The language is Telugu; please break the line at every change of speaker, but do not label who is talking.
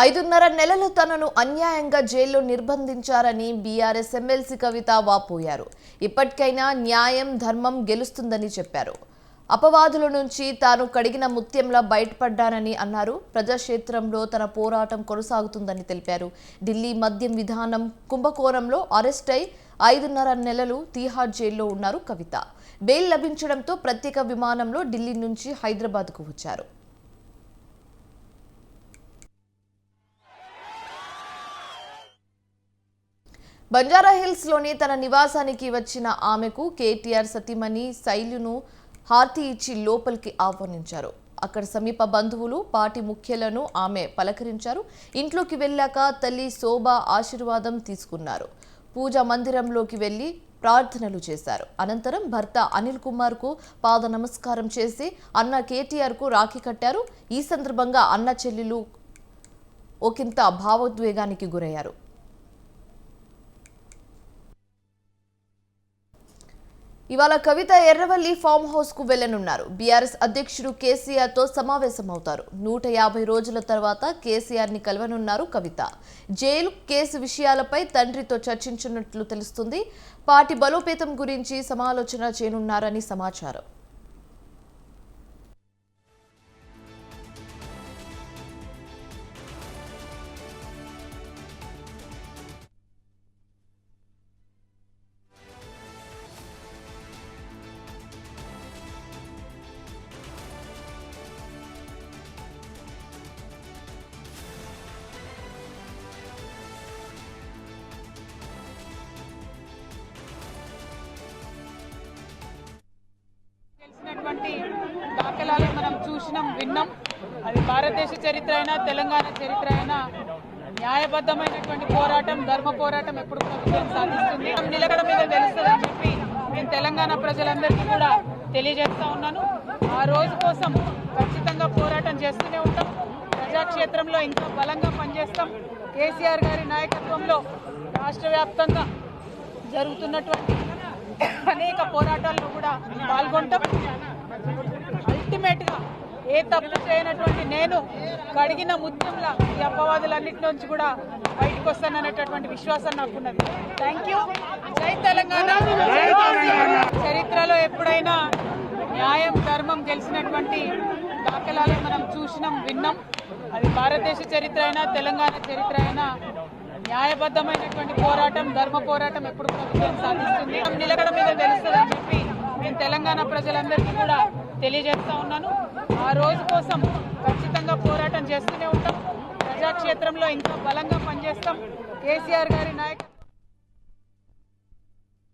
ఐదున్నర నెలలు తనను అన్యాయంగా జైల్లో నిర్బంధించారని బీఆర్ఎస్ ఎమ్మెల్సీ కవిత వాపోయారు. ఇప్పటికైనా న్యాయం ధర్మం గెలుస్తుందని చెప్పారు. అపవాదుల నుంచి తాను కడిగిన ముత్యంలా బయటపడ్డానని అన్నారు. ప్రజాక్షేత్రంలో తన పోరాటం కొనసాగుతుందని తెలిపారు. ఢిల్లీ మద్యం విధానం కుంభకోణంలో అరెస్ట్ అయి ఐదున్నర నెలలు తీహార్ జైల్లో ఉన్నారు కవిత. బెయిల్ లభించడంతో ప్రత్యేక విమానంలో ఢిల్లీ నుంచి హైదరాబాద్కు వచ్చారు. బంజారాహిల్స్లోని తన నివాసానికి వచ్చిన ఆమెకు కేటీఆర్ సతీమణి శైలును హార్తి ఇచ్చి లోపలికి ఆహ్వానించారు. అక్కడ సమీప బంధువులు పార్టీ ముఖ్యులను ఆమె పలకరించారు. ఇంట్లోకి వెళ్ళాక తల్లి శోభ ఆశీర్వాదం తీసుకున్నారు. పూజా మందిరంలోకి వెళ్ళి ప్రార్థనలు చేశారు. అనంతరం భర్త అనిల్ కుమార్కు పాద నమస్కారం చేసి అన్న కేటీఆర్కు రాఖీ కట్టారు. ఈ సందర్భంగా అన్న చెల్లెలు ఒకంత భావోద్వేగానికి గురయ్యారు. ఇవాళ కవిత ఎర్రవల్లి ఫామ్ హౌస్కు వెళ్ళనున్నారు బీఆర్ఎస్ అధ్యక్షుడు కేసీఆర్తో సమావేశమవుతారు. నూట యాభై రోజుల తర్వాత కేసీఆర్ని కలవనున్నారు కవిత. జైలు కేసు విషయాలపై తండ్రితో చర్చించినట్లు తెలుస్తుంది. పార్టీ బలోపేతం గురించి సమాలోచన చేయనున్నారని సమాచారం.
చూసినాం విన్నాం. అది భారతదేశ చరిత్ర అయినా తెలంగాణ చరిత్ర అయినా న్యాయబద్ధమైనటువంటి పోరాటం ధర్మ పోరాటం ఎప్పుడు ప్రభుత్వం సాధిస్తుంది? నిలకడ మీద తెలుస్తుందని చెప్పి నేను తెలంగాణ ప్రజలందరికీ కూడా తెలియజేస్తా ఉన్నాను. ఆ రోజు కోసం ఖచ్చితంగా పోరాటం చేస్తూనే ఉంటాం. ప్రజాక్షేత్రంలో ఇంకా బలంగా పనిచేస్తాం. కేసీఆర్ గారి నాయకత్వంలో రాష్ట్ర వ్యాప్తంగా జరుగుతున్నటువంటి అనేక పోరాటాల్లో కూడా పాల్గొంటాం. ఏ తప్పు చేయనటువంటి నేను కడిగిన ముత్యంలా ఈ అపవాదులన్నిటి నుంచి కూడా బయటకు వస్తాననేటటువంటి విశ్వాసం నాకున్నది. థ్యాంక్ యూ జై తెలంగాణ. చరిత్రలో ఎప్పుడైనా న్యాయం ధర్మం గెలిచినటువంటి దాఖలాలు మనం చూసినాం విన్నాం. అది భారతదేశ చరిత్ర అయినా తెలంగాణ చరిత్ర అయినా న్యాయబద్ధమైనటువంటి పోరాటం ధర్మ పోరాటం ఎప్పుడు ప్రభుత్వం సాధిస్తుంది. నిలకడ మీద తెలుస్తుందని చెప్పి నేను తెలంగాణ ప్రజలందరికీ కూడా తెలియజేస్తా ఉన్నాను. ఆ రోజు కోసం ఖచ్చితంగా పోరాటం చేస్తూనే ఉంటాం. ప్రజాక్షేత్రంలో ఇంకా బలంగా పనిచేస్తాం. కేసీఆర్ గారి నాయకత్వం